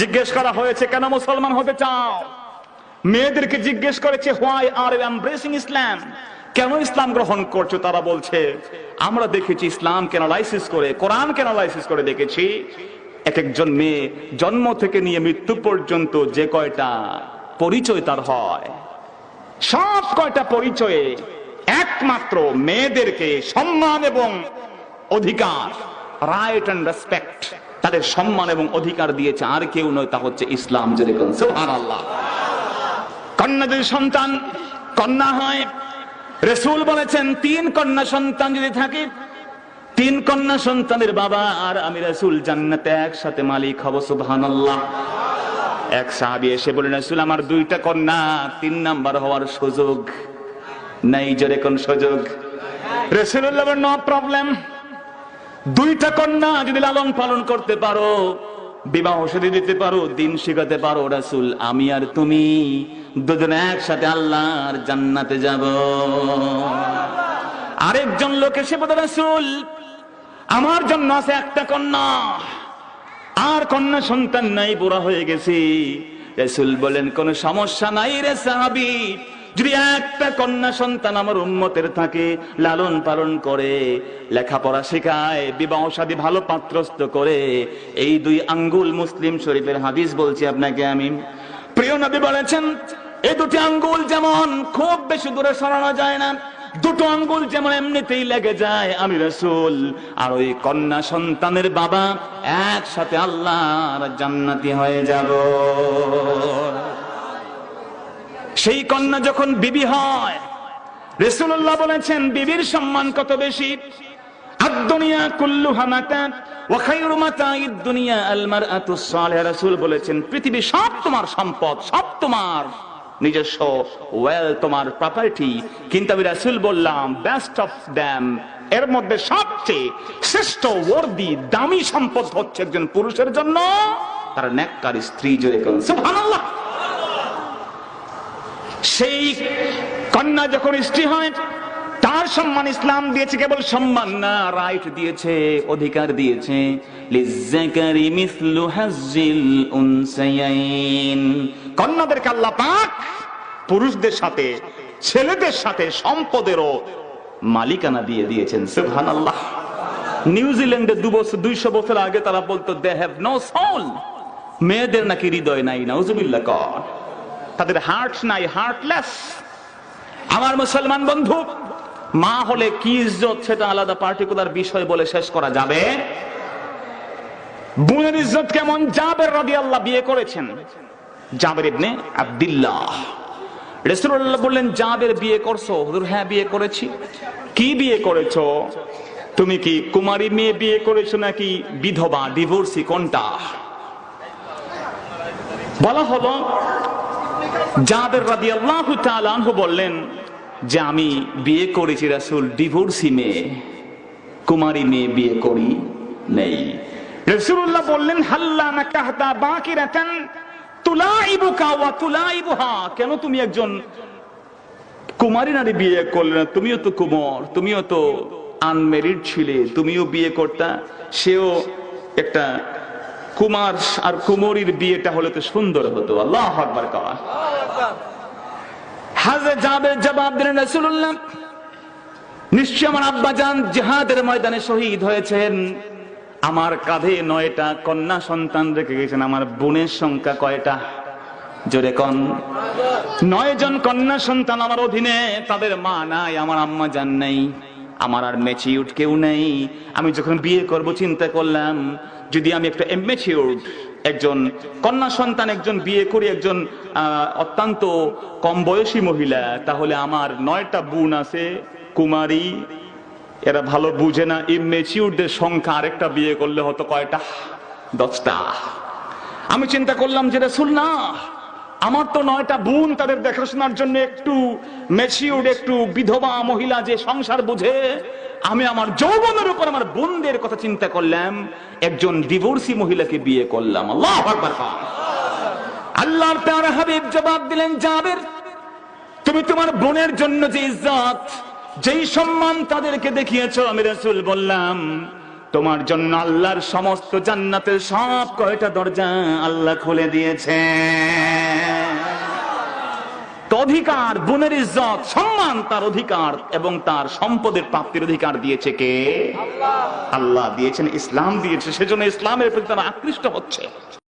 জিজ্ঞেস করা হয়েছে, কেন মুসলমান হতে চাও? মেয়েদেরকে জিজ্ঞেস করেছে, হোয়াই আর এমব্রেসিং ইসলাম? কেন ইসলাম গ্রহণ করছ? তারা বলছে, আমরা দেখেছি ইসলাম কেন লাইসিস করে, কোরআন কেন লাইসিস করে দেখেছি? এক একজন মেয়ে জন্ম থেকে নিয়ে মৃত্যু পর্যন্ত যে কয়টা পরিচয় তার হয়, সব কয়টা পরিচয়ে একমাত্র মেয়েদেরকে সম্মান এবং অধিকার, রাইট অ্যান্ড রেসপেক্ট। তাদের সম্মান এবং অধিকার দিয়েছে, আর কেউ নয়, তা হচ্ছে ইসলাম যেরকম কন্যাদের সন্তান, কন্যা হয়। রসুল বলেছেন, তিন কন্যা সন্তান যদি থাকে, তিন কন্যা সন্তানের বাবা আর আমি রসুল জান্নাতে একসাথে মালিক হব, সুবহানাল্লাহ। এক সাহাবি এসে বলেন রসুল, আমার দুইটা কন্যা, তিন নাম্বার হওয়ার সুযোগ নাই, জোরে কোন সুযোগ? রসুল্লাহ নো প্রবলেম দুইটা কন্যা যদি লালন পালন করতে পারো, বিবাহ সাথে দিতে পারো, দিন শিখাতে পারো, রাসুল, আমি আর তুমি দুজনে একসাথে আল্লাহর জান্নাতে যাব। আরেকজন লোক এসে বলে, রাসুল, আমার জন্য আছে একটা কন্যা, আর কন্যা সন্তান নাই, বুড়া হয়ে গেছি। রাসুল বলেন, কোন সমস্যা নাই রে সাহাবি যদি একটা কন্যা সন্তান আমার উন্মতের থাকে, লালন পালন করে, লেখাপড়া শেখায়, বিবাহ সাদী ভালো পাত্রস্থ করে, এই দুই আঙ্গুল মুসলিম শরীফের হাদিস বলছি আপনাকে আমি। প্রিয় নবী বলেছেন এই দুটি আঙ্গুল যেমন খুব বেশি দূরে সরানো যায় না, দুটো আঙ্গুল যেমন এমনিতেই লেগে যায়, আমি রসুল, আর ওই কন্যা সন্তানের বাবা একসাথে আল্লাহর জান্নাতি হয়ে যাব। সেই কন্যা যখন বিবি হয় রসুল্লাহ বলেছেন, বিবির সম্মান কত বেশি? সব ওয়েল তোমার প্রপার্টি কিন্তু রাসূল বললাম অফ এর মধ্যে সবচেয়ে শ্রেষ্ঠ ওয়ার্দি দামি সম্পদ হচ্ছে একজন পুরুষের জন্য তার নেককার স্ত্রী সুবহানাল্লাহ! সেই কন্যা যখন স্ত্রী হয়, তার সম্মান ইসলাম দিয়েছে, কেবল সম্মান না রাইট দিয়েছে, অধিকার দিয়েছে। কন্যাদেরকে আল্লাহ পাক পুরুষদের সাথে, ছেলেদের সাথে, সম্পদেরও মালিকানা দিয়ে দিয়েছেন। সুবহানাল্লাহ। নিউজিল্যান্ডে দু বছর, দুইশো বছর আগে তারা বলতো দে হ্যাভ নো সোল মেয়েদের নাকি হৃদয় নাই, নাউজুবিল্লাহ কর। তাদের হার্ট নাই হার্টলেস আমার মুসলমান বন্ধু মা হলে কি ইজ্জত সেটা আলাদা পার্টিকুলার বিষয় বলে শেষ করা যাবে? বোনের ইজ্জত কেমন? জাবের রাদি আল্লাহ বিয়ে করেছেন। জাবের ইবনে আব্দুল্লাহ। রাসূলুল্লাহ বললেন জাবের বিয়ে করছ? হুজুর হ্যাঁ বিয়ে করেছি। কি বিয়ে করেছ? তুমি কি কুমারী মেয়ে বিয়ে করেছ নাকি বিধবা? ডিভোর্সি কোনটা? বলা হলো জাবের রাদি আল্লাহ আনহু বললেন যে আমি বিয়ে করেছি রাসুল ডিভোর্সি মেয়ে, কুমারী মেয়ে বিয়ে করি নেই। রসুল্লাহ বললেন, হাল্লা না কাহতা বাকি রাতেন তুলাইবুকা ওয়া তুলাইবুহা। কেন তুমি একজন কুমারী নারী বিয়ে করলে না? তুমিও তো কুমর, তুমিও তো আনমেরিড ছিলে, তুমিও বিয়ে করতা, সেও একটা কুমার আর কুমরির বিয়েটা হলে তো সুন্দর হতো, আল্লাহ আকবার কওয়া। হাজরে জাবের জবাব দিলেন রাসূলুল্লাহ নিশ্চয় আমার আব্বা জান জিহাদের ময়দানে শহীদ হয়েছেন। আমার কাঁধে নয়টা কন্যা সন্তান রেখে গেছেন, আমার বোনের সংখ্যা কয়টা? জোরে কন। নয় জন কন্যা সন্তান আমার অধীনে, তাদের মা নাই, আমার আম্মা জান নাই। আমার আর মেচিউড কেউ নেই। আমি যখন বিয়ে করব, চিন্তা করলাম যদি আমি একটা এমেচিউড একজন কন্যা সন্তান, একজন বিয়ে করি, একজন অত্যন্ত কম বয়সী মহিলা, তাহলে আমার নয়টা বোন আছে, কুমারী, এরা ভালো বুঝে না ইমেচিউরদের সংখ্যা আরেকটা বিয়ে করলে হতো কয়টা? দশটা। আমি চিন্তা করলাম যে রাসূল না, আমার তো নয়টা বোন, তাদের দেখাশোনার জন্য একটু মেচিউর একটু বিধবা মহিলা যে সংসার বুঝে আমি আমার যৌবনের উপর আমার বোনদের কথা চিন্তা করলাম, একজন ডিভোর্সি মহিলাকে বিয়ে করলাম। আল্লাহ আল্লাহর তার হাবিব জবাব দিলেন, জাবের, তুমি তোমার বোনের জন্য যে ইজ্জত, যেই সম্মান তাদেরকে দেখিয়েছ, আমি রাসূল বললাম, তোমার জন্য আল্লাহর সমস্ত জান্নাতের সব কয়টা দরজা আল্লাহ খুলে দিয়েছে তো অধিকার বোনের ইজ্জত সম্মান তার অধিকার এবং তার সম্পদের প্রাপ্তির অধিকার দিয়েছে কে? আল্লাহ দিয়েছেন ইসলাম দিয়েছে সেজন্য ইসলামের প্রতি তারা আকৃষ্ট হচ্ছে।